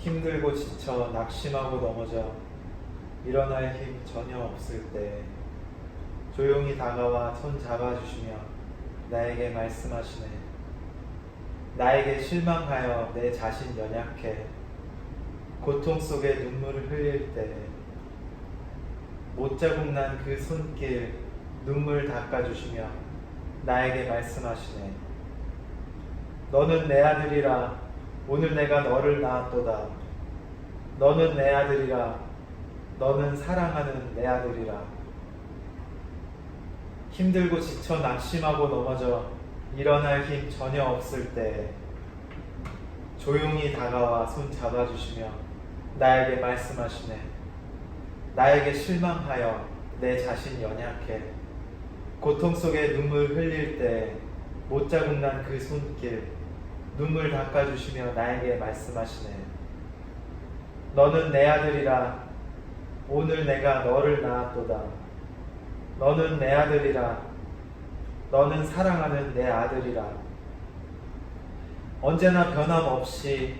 힘들고 지쳐 낙심하고 넘어져 일어날 힘 전혀 없을 때 조용히 다가와 손 잡아주시며 나에게 말씀하시네. 나에게 실망하여 내 자신 연약해 고통 속에 눈물을 흘릴 때 못자국 난 그 손길 눈물 닦아주시며 나에게 말씀하시네. 너는 내 아들이라 오늘 내가 너를 낳았도다. 너는 내 아들이라 너는 사랑하는 내 아들이라. 힘들고 지쳐 낙심하고 넘어져 일어날 힘 전혀 없을 때 조용히 다가와 손 잡아주시며 나에게 말씀하시네. 나에게 실망하여 내 자신 연약해 고통 속에 눈물 흘릴 때 못자국 난그 손길 눈물 닦아주시며 나에게 말씀하시네. 너는 내 아들이라 오늘 내가 너를 낳았도다. 너는 내 아들이라 너는 사랑하는 내 아들이라 언제나 변함없이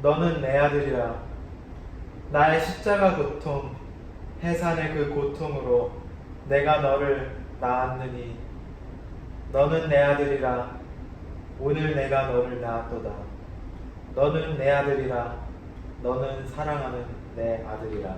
너는 내 아들이라 나의 십자가 고통 해산의 그 고통으로 내가 너를 낳았느니 너는 내 아들이라 오늘 내가 너를 낳았도다. 너는 내 아들이라. 너는 사랑하는 내 아들이라